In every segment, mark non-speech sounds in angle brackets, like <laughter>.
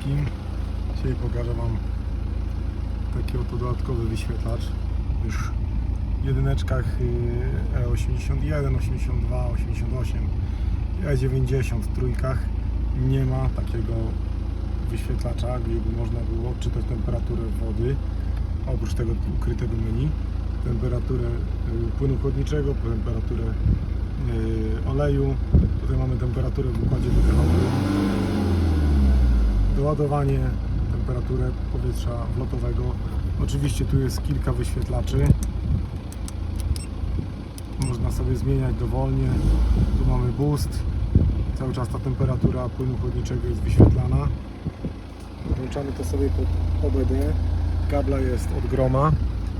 wszystkim. Dzisiaj pokażę Wam taki oto dodatkowy wyświetlacz. Już w jedyneczkach y, E81, 82, 88, E90 trójkach nie ma takiego wyświetlacza, gdzie by można było odczytać temperaturę wody. Oprócz tego ukrytego menu, temperaturę y, płynu chłodniczego, temperaturę y, oleju. Tutaj mamy temperaturę w układzie wydechowym doładowanie, temperaturę powietrza wlotowego. Oczywiście tu jest kilka wyświetlaczy. Można sobie zmieniać dowolnie. Tu mamy boost. Cały czas ta temperatura płynu chłodniczego jest wyświetlana. Włączamy to sobie pod OBD. Kabla jest od groma,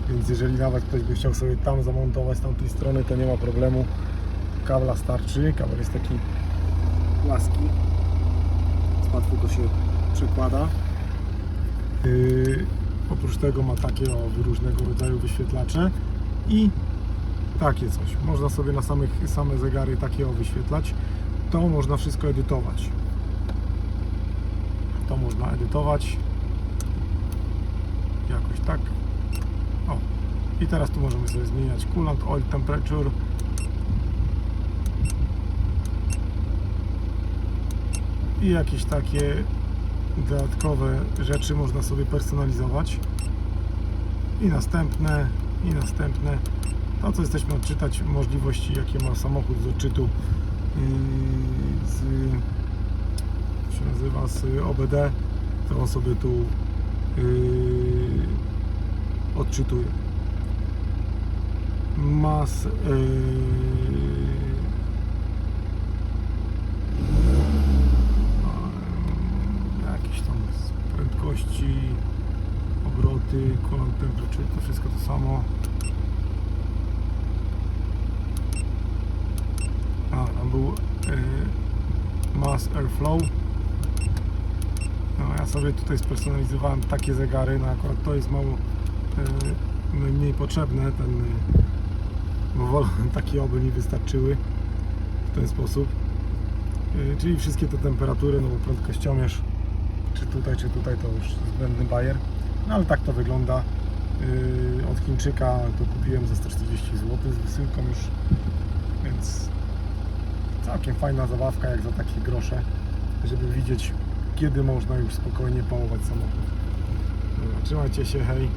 więc jeżeli nawet ktoś by chciał sobie tam zamontować z tamtej strony, to nie ma problemu. Kabla starczy. Kabel jest taki płaski. Z łatwo to się przekłada. Yy, oprócz tego ma takie o, różnego rodzaju wyświetlacze i takie coś. Można sobie na samych, same zegary takie o wyświetlać. To można wszystko edytować. To można edytować. Jakoś tak. O. I teraz tu możemy sobie zmieniać coolant, oil temperature. I jakieś takie dodatkowe rzeczy można sobie personalizować. I następne, i następne. To co jesteśmy odczytać, możliwości jakie ma samochód z odczytu yy, z, się nazywa, z OBD, to on sobie tu yy, odczytuje. Mas yy, jakieś tam z prędkości, obroty, kolon temperature, to wszystko to samo. A, tam był y, mass airflow. No, ja sobie tutaj spersonalizowałem takie zegary, no akurat to jest mało y, najmniej potrzebne, ten, y, bo <laughs> takie oby mi wystarczyły w ten sposób. Czyli wszystkie te temperatury, no bo prędkościomierz czy tutaj, czy tutaj to już zbędny bajer. No ale tak to wygląda. Yy, od Chińczyka to kupiłem za 140 zł z wysyłką już, więc całkiem fajna zabawka jak za takie grosze, żeby widzieć kiedy można już spokojnie pałować samochód. Trzymajcie się, hej.